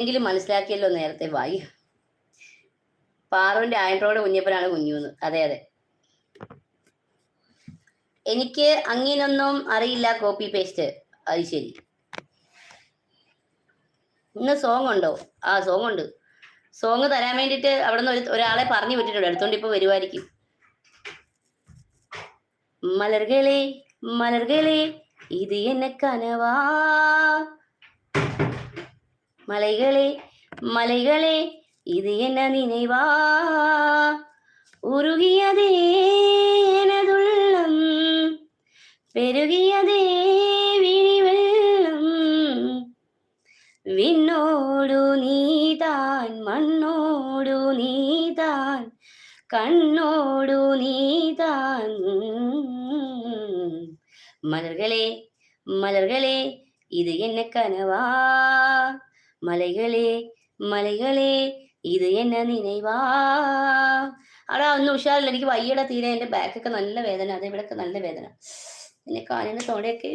എങ്കിലും മനസ്സിലാക്കിയല്ലോ നേരത്തെ വായി. പാറുവിന്റെ ആൻഡ്രോയിഡ് കുഞ്ഞപ്പനാണ് കുഞ്ഞുന്ന് അതെ അതെ. എനിക്ക് അങ്ങനൊന്നും അറിയില്ല കോപ്പി പേസ്റ്റ് അത് ശരി. ഇന്ന് സോങ് ഉണ്ടോ? ആ സോങ് ഉണ്ട്. സോങ് തരാൻ വേണ്ടിട്ട് അവിടെ നിന്ന് ഒരു ഒരാളെ പറഞ്ഞു വിട്ടിട്ടുണ്ട്. അടുത്തോണ്ട് ഇപ്പൊ വരുമായിരിക്കും മലർകളെ മലർകളെ ഇത് എന്നെ കനവാ. மலைகளே மலைகளே இது என்ன நினைவா? உருகியதே எனதுள்ளம் பெருகியதே விழிவெள்ளம். விண்ணோடு நீதான் மண்ணோடு நீதான் கண்ணோடு நீதான். மலர்களே மலர்களே இது என்ன கனவா? മലകളെ മലകളെ ഇത് എന്നെ നിனைവാ അടാ ഒന്ന് ഉഷാറില്ല. എനിക്ക് വയ്യട തീരെ. എന്റെ ബാക്കൊക്കെ നല്ല വേദന. അത് ഇവിടെയൊക്കെ നല്ല വേദന. പിന്നെ കാണുന്ന തോടെയൊക്കെ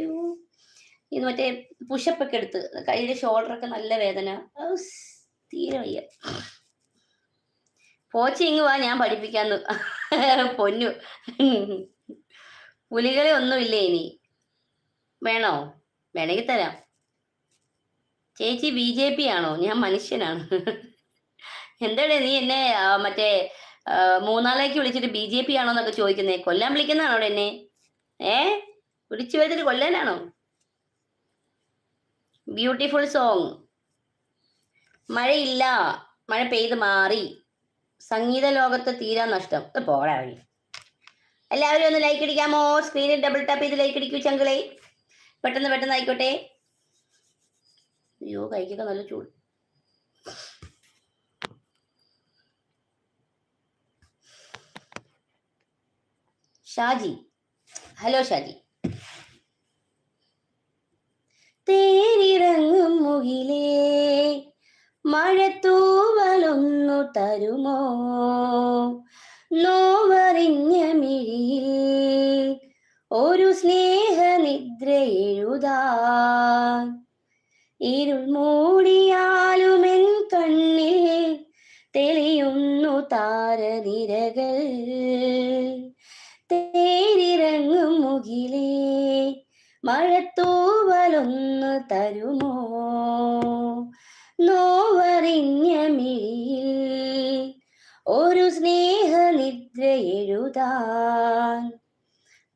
ഇത് മറ്റേ പുഷപ്പ് ഒക്കെ എടുത്ത് കയ്യിലെ ഷോൾഡറൊക്കെ നല്ല വേദന. തീരെ വയ്യ. പോച്ച ഇങ് വാ ഞാൻ പഠിപ്പിക്കാന്ന്. പൊന്നു. പുലികളെ ഒന്നുമില്ലേ ഇനി? വേണോ? വേണമെങ്കിൽ തരാം. ചേച്ചി ബി ജെ പി ആണോ ഞാൻ മനുഷ്യനാണ്. എന്താടേ നീ എന്നെ മറ്റേ ആ, മൂന്നാളേക്ക് വിളിച്ചിട്ട് ബി ജെ പി ആണോ എന്നൊക്കെ ചോദിക്കുന്നേ. കൊല്ലാൻ വിളിക്കുന്നതാണോ അവിടെ എന്നെ? ഏ? വിളിച്ചു വരുന്നിട്ട് കൊല്ലാനാണോ? ബ്യൂട്ടിഫുൾ സോങ് മഴയില്ല. മഴ പെയ്ത് മാറി. സംഗീത ലോകത്ത് തീരാ നഷ്ടം. പോരാ വഴി. എല്ലാവരും ഒന്ന് ലൈക്ക് അടിക്കാമോ? സ്ക്രീനിൽ ഡബിൾ ടാപ്പ് ചെയ്ത് ലൈക്ക് അടിക്കൂ ചങ്കളെ. പെട്ടെന്ന് പെട്ടെന്ന് ആയിക്കോട്ടെ. അയ്യോ കൈക്കൊക്കെ നല്ല ചൂട്. ഷാജി. ഹലോ ഷാജി. തേരിറങ്ങും മുകിലേ മഴത്തൂവലൊന്നു തരുമോ? നോവറിഞ്ഞ മിഴിയിൽ ഒരു സ്നേഹനിദ്ര എഴുതാൻ ഇരുൾ മൂടിയാലുമെൻ കണ്ണിൽ തെളിയുന്നു താരനിരകൾ. തേരിറങ്ങും മുകിലേ മഴത്തൂവലൊന്നു തരുമോ? നോവറിഞ്ഞ മിഴിയിൽ ഒരു സ്നേഹനിദ്ര എഴുതാൻ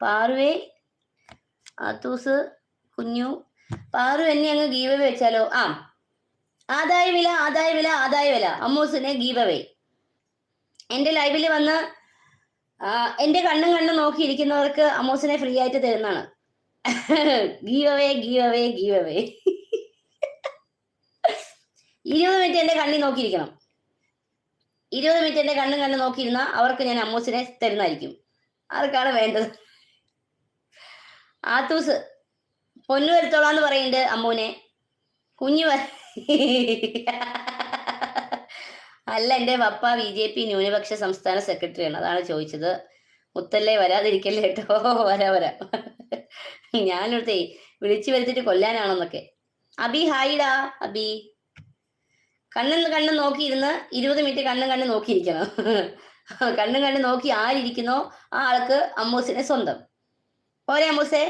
പാർവേ ആത്തൂസ് കുഞ്ഞു പാറു എന്നെ അങ്ങ് ഗീവവേ വെച്ചാലോ? ആ. ആദായ വില ആദായ വില ആദായ വില. അമ്മൂസിനെ ഗീവവേ എന്റെ ലൈവിൽ വന്ന് എന്റെ കണ്ണും കണ്ണും നോക്കിയിരിക്കുന്നവർക്ക് അമ്മൂസിനെ ഫ്രീ ആയിട്ട് തരുന്നതാണ്. ഗീവവേ ഗീവവേ ഗീവവേ ഇരുപത് മിനിറ്റ് എന്റെ കണ്ണി നോക്കിയിരിക്കണം. ഇരുപത് മിനിറ്റ് എന്റെ കണ്ണും കണ്ണും നോക്കിയിരുന്ന അവർക്ക് ഞാൻ അമ്മൂസിനെ തരുന്നതായിരിക്കും. ആർക്കാണ് വേണ്ടത്? ആത്തൂസ് പൊന്നു വരുത്തോളാന്ന് പറയുന്നുണ്ട് അമ്മൂനെ. കുഞ്ഞു അല്ല എന്റെ പപ്പ ബി ജെ പി ന്യൂനപക്ഷ സംസ്ഥാന സെക്രട്ടറിയാണ്. അതാണ് ചോദിച്ചത്. മുത്തല്ലേ വരാതിരിക്കല്ലേ കേട്ടോ. വരാ വരാ. ഞാനൊരുത്തേ വിളിച്ചു വരുത്തിട്ട് കൊല്ലാനാണെന്നൊക്കെ. അബി ഹായിടാ അബി. കണ്ണും കണ്ണും നോക്കിയിരുന്ന് ഇരുപത് മിനിറ്റ് കണ്ണും കണ്ണും നോക്കിയിരിക്കണം. കണ്ണും കണ്ണും നോക്കി ആരിയ്ക്കുന്നോ ആ ആൾക്ക് അമ്മൂസിനെ സ്വന്തം. പോരെ അമ്മൂസേ.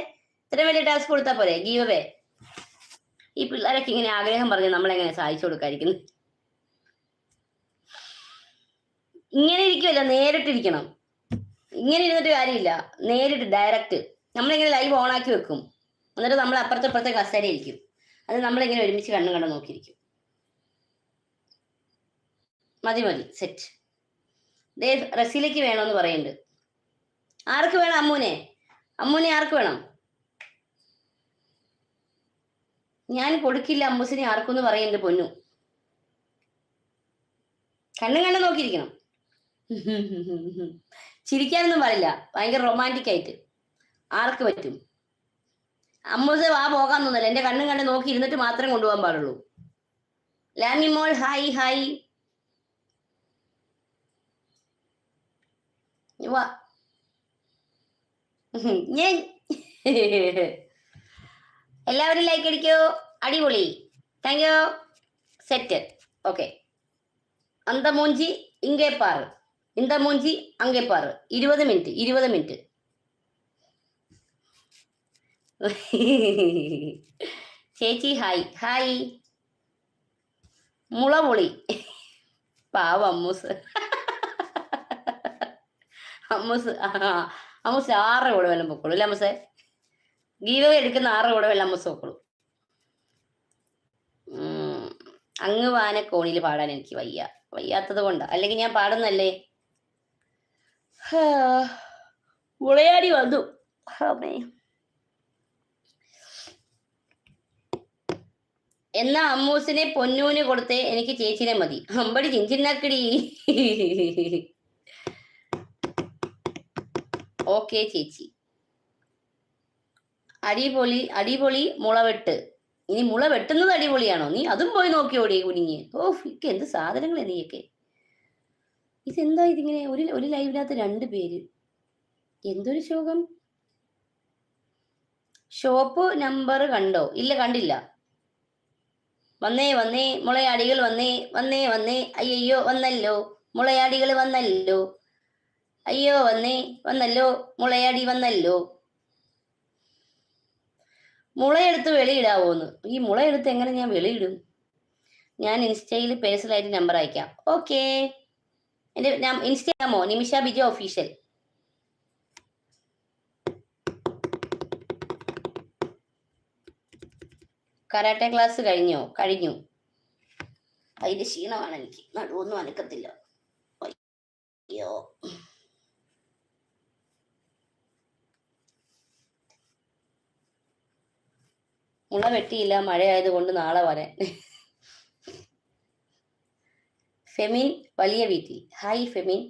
ഇത്ര വലിയ ടാസ്ക് കൊടുത്താ പോരെ? ഗീവവേ ഈ പിള്ളേരൊക്കെ ഇങ്ങനെ ആഗ്രഹം പറഞ്ഞ് നമ്മളെങ്ങനെ സഹായിച്ചു കൊടുക്കാതിരിക്കുന്നു? ഇങ്ങനെ ഇരിക്കുമല്ല നേരിട്ടിരിക്കണം. ഇങ്ങനെ ഇരുന്നിട്ട് കാര്യമില്ല. നേരിട്ട് ഡയറക്റ്റ് നമ്മളിങ്ങനെ ലൈവ് ഓൺ ആക്കി വെക്കും. എന്നിട്ട് നമ്മൾ അപ്പുറത്തെ അപ്പുറത്തെ കസേര ഇരിക്കും. അത് നമ്മളിങ്ങനെ ഒരുമിച്ച് കണ്ണും കണ്ടു നോക്കിയിരിക്കും. മതി മതി. സെറ്റ് ദേ റസീലേക്ക് വേണമെന്ന് പറയുന്നുണ്ട്. ആർക്ക് വേണം അമ്മൂനെ? അമ്മൂനെ ആർക്ക് വേണം? ഞാൻ കൊടുക്കില്ല അമ്മൂസിനെ പറയും എന്റെ പൊന്നു. കണ്ണും കണ്ണും നോക്കിയിരിക്കണം. ചിരിക്കാനൊന്നും പാടില്ല. ഭയങ്കര റൊമാന്റിക് ആയിട്ട്. ആർക്ക് പറ്റും? അമ്മൂസ് വാ പോകാൻ തോന്നില്ല എന്റെ കണ്ണും കണ്ണ് നോക്കി ഇരുന്നിട്ട് മാത്രം കൊണ്ടുപോകാൻ പാടുള്ളൂ. ലാമി മോൾ ഹായ് ഹായ് വാ. ഞാൻ എല്ലാവരും ലൈക്ക് അടിക്കൂ. അടിപൊളി. താങ്ക് യു സെറ്റ് ഓക്കെ അന്തമൂഞ്ചി ഇങ്കേപ്പാറ്. ഇന്തമൂഞ്ചി അങ്കേപ്പാറ്. ഇരുപത് മിനിറ്റ് ഇരുപത് മിനിറ്റ് ചേച്ചി ഹായ് ഹായ് മുളപൊളി. പാവ അമ്മൂസ്. അമ്മൂസ് ആ അമ്മൂസ് ആറ് കൂടെ വല്ലതും പൊക്കോളൂ. അല്ലേ അമ്മൂസേ? ഗീവ എടുക്കുന്ന ആറ് കൂടെ വെള്ളം മുസോക്കുള്ളൂ അങ്ങ് വാന കോണിൽ പാടാൻ എനിക്ക് വയ്യ. വയ്യാത്തത് കൊണ്ടാ. അല്ലെങ്കിൽ ഞാൻ പാടുന്നല്ലേ മുളയാടി വന്നു. എന്നാ അമ്മൂസിനെ പൊന്നൂന് കൊടുത്തേ എനിക്ക് ചേച്ചിനെ മതി. അമ്പടി ചിഞ്ചിന്നാക്കടി ഓക്കേ ചേച്ചി. അടിപൊളി അടിപൊളി മുളവെട്ട്. ഇനി മുള വെട്ടുന്നത് അടിപൊളിയാണോ? നീ അതും പോയി നോക്കിയോടി കുനിഞ്ഞ്. ഓ ഇക്ക് എന്ത് സാധനങ്ങളെ നീയൊക്കെ. ഇതെന്താ ഇതിങ്ങനെ? ഒരു ഒരു ലൈവിനകത്ത് രണ്ട് പേര്. എന്തൊരു ശോകം? ഷോപ്പ് നമ്പർ കണ്ടോ? ഇല്ല കണ്ടില്ല. വന്നേ വന്നേ മുളയാടികൾ വന്നേ വന്നേ വന്നേ. അയ്യോ വന്നല്ലോ. മുളയാടികൾ വന്നല്ലോ. അയ്യോ വന്നേ വന്നല്ലോ. മുളയാടി വന്നല്ലോ. മുളയെടുത്ത് വെളിയിടാവോന്ന്. ഈ മുളയെടുത്ത് എങ്ങനെ ഞാൻ വെളിയിടും? ഞാൻ ഇൻസ്റ്റയിൽ പേഴ്സണലായിട്ട് നമ്പർ അയക്കാം. ഓക്കെ. എന്റെ ഇൻസ്റ്റാമോ Nimisha Biju official karate class കഴിഞ്ഞോ? കഴിഞ്ഞു. അതിന്റെ ക്ഷീണമാണ് എനിക്ക്. നടുവൊന്നും അനക്കത്തില്ല. അയ്യോ. മുള വെട്ടിയില്ല മഴയായതുകൊണ്ട് നാളെ വരാൻ. ഫെമിൻ വലിയ വീട്ടിൽ. ഹായ് ഫെമിൻ.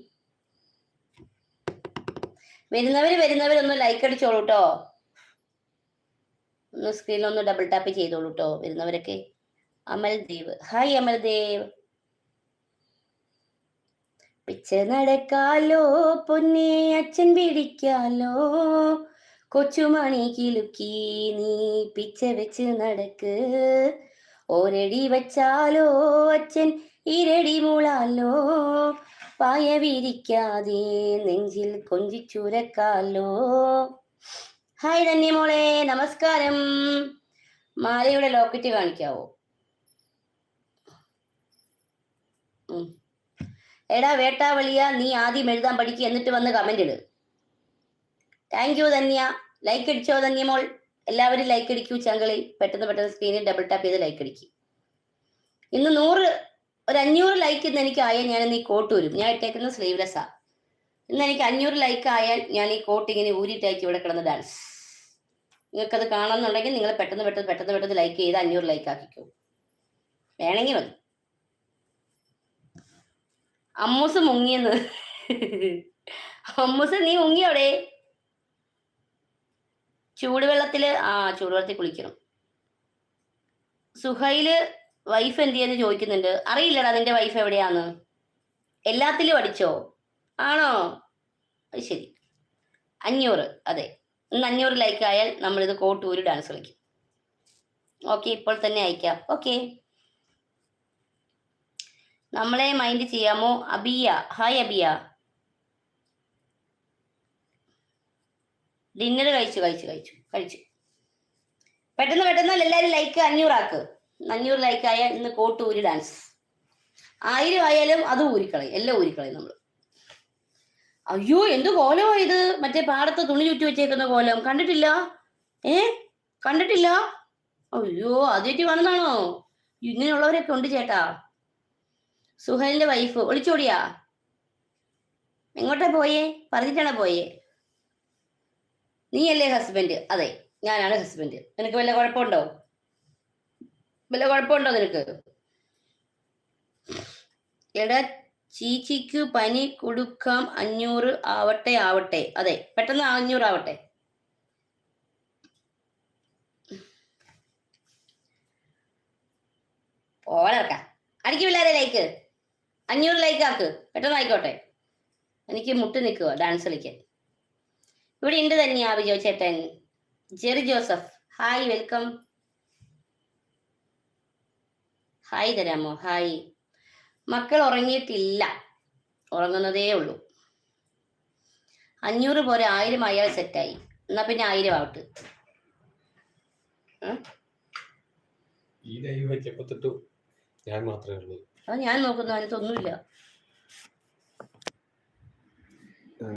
വരുന്നവര് വരുന്നവരൊന്ന് ലൈക്ക് അടിച്ചോളൂ കേട്ടോ ഒന്ന് സ്ക്രീനിൽ ഒന്ന് ഡബിൾ ടാപ്പ് ചെയ്തോളൂ കേട്ടോ വരുന്നവരൊക്കെ. അമൽദേവ്. ഹായ് അമൽദേവ്. പിച്ച നടക്കാലോ പൊന്നെ അച്ഛൻ പിടിക്കാലോ. കൊച്ചുമണി കിലുക്കി നീ പിച്ച വെച്ച് നടക്ക്. ഒരടി വച്ചാലോ അച്ഛൻ ഇരടി മൂളാലോ. പായ വിരിക്കാതെ നെഞ്ചിൽ കൊഞ്ചിച്ചുരക്കാലോ. ഹായ് ധന്യമോളെ നമസ്കാരം. മാലയുടെ ലോക്കറ്റ് കാണിക്കാവോ. എടാ വേട്ടാവളിയ നീ ആദ്യം എഴുതാൻ പഠിക്കുക എന്നിട്ട് വന്ന് കമന്റ് ഇട്. താങ്ക് യു ധന്യ ലൈക്ക് അടിച്ചോ ധന്യമോൾ എല്ലാവരും ലൈക്ക് അടിക്കൂ ചങ്കളി പെട്ടെന്ന് പെട്ടെന്ന് സ്ക്രീനിൽ ഡബിൾ ടാപ്പ് ചെയ്ത് ലൈക്ക് അടിക്കും. ഇന്ന് നൂറ് ഒരു അഞ്ഞൂറ് ലൈക്ക് ഇന്ന് എനിക്ക് ആയാൽ ഞാൻ ഇന്ന് ഈ കോട്ട് വരും ഞാൻ ഇട്ടേക്കുന്നത് സ്ലീവ്ലെസ്സാ ഇന്ന് എനിക്ക് അഞ്ഞൂറ് ലൈക്ക് ആയാൽ ഞാൻ ഈ കോട്ട് ഇങ്ങനെ ഊരിട്ടേക്ക് ഇവിടെ കിടന്ന് ഡാൻസ് നിങ്ങൾക്കത് കാണണമെന്നുണ്ടെങ്കിൽ നിങ്ങൾ പെട്ടെന്ന് പെട്ടെന്ന് പെട്ടെന്ന് പെട്ടെന്ന് ലൈക്ക് ചെയ്ത് അഞ്ഞൂറ് ലൈക്ക് ആക്കിക്കോ. വേണമെങ്കിൽ മതി. അമ്മൂസ് മുങ്ങിയെന്ന്. അമ്മൂസ് നീ മുങ്ങിയോടെ ചൂടുവെള്ളത്തിൽ ആ ചൂടുവെള്ളത്തിൽ കുളിക്കണം. സുഹൈൽ വൈഫ് എന്ത് ചെയ്യുന്നു ചോദിക്കുന്നുണ്ട് അറിയില്ലടാ നിന്റെ വൈഫ് എവിടെയാന്ന്? എല്ലാത്തിലും അടിച്ചോ? ആണോ? അത് ശരി. അഞ്ഞൂറ് അതെ. ഇന്ന് അഞ്ഞൂറ് ലൈക്ക് ആയാൽ നമ്മളിത് കോട്ടൂര് ഡാൻസ് കളിക്കും. ഓക്കെ ഇപ്പോൾ തന്നെ അയക്കാം. ഓക്കെ നമ്മളെ മൈൻഡ് ചെയ്യാമോ? അബിയ. ഹായ് അബിയ. ഡിന്നർ കഴിച്ചു കഴിച്ചു കഴിച്ചു കഴിച്ചു. പെട്ടെന്ന് പെട്ടെന്ന് എല്ലാവരും ലൈക്ക് അഞ്ഞൂറാക്ക്. അഞ്ഞൂറ് ലൈക്ക് ആയ ഇന്ന് കോട്ട് ഊരി ഡാൻസ് ആയിരം ആയാലും അത് ഊരിക്കളയും എല്ലാം ഊരിക്കളയും നമ്മൾ അയ്യോ എന്ത് കോലമോ ഇത്? മറ്റേ പാടത്ത് തുണി ചുറ്റി വെച്ചേക്കുന്ന കോലം. കണ്ടിട്ടില്ല? ഏ? കണ്ടിട്ടില്ല? അയ്യോ ആദ്യമായിട്ട് കാണുന്നതാണോ? ഇങ്ങനെയുള്ളവരൊക്കെ ഉണ്ട് ചേട്ടാ. സുഹലിന്റെ വൈഫ് ഒളിച്ചോടിയാ? എങ്ങോട്ടാ പോയേ? പറഞ്ഞിട്ടാണ് പോയേ? നീയല്ലേ ഹസ്ബൻഡ് അതെ ഞാനാണ് ഹസ്ബൻഡ് നിനക്ക് വല്ല കുഴപ്പമുണ്ടോ? വല്ല കുഴപ്പമുണ്ടോ നിനക്ക്? എടാ ചീച്ചിക്ക് പനി കൊടുക്കാം അഞ്ഞൂറ് ആവട്ടെ ആവട്ടെ. അതെ പെട്ടെന്ന് അഞ്ഞൂറ് ആവട്ടെ. പോലർക്ക അടിക്കില്ലാരെ ലൈക്ക് അഞ്ഞൂറ് ലൈക്ക് ആക്ക്. പെട്ടെന്ന് ആയിക്കോട്ടെ. എനിക്ക് മുട്ട് നിൽക്കുക ഡാൻസ് കളിക്കാൻ. ഇവിടെ ഉണ്ട് തന്നെയാ വിജോ ചേട്ടൻ? Jerry Joseph. Hi welcome. Hi തരാമോ? ഹായ്. മക്കൾ ഉറങ്ങിയിട്ടില്ല. ഉറങ്ങുന്നതേ ഉള്ളൂ. അഞ്ഞൂറ് പോലെ ആയിരം അയാൾ സെറ്റായി. എന്നാ പിന്നെ ആയിരം ആവട്ട് ഈ ലൈവ് വെച്ചപ്പോ ഞാൻ മാത്രമേ ഉള്ളൂ. അത് ഞാൻ നോക്കുന്നു അതിനകത്തൊന്നുമില്ല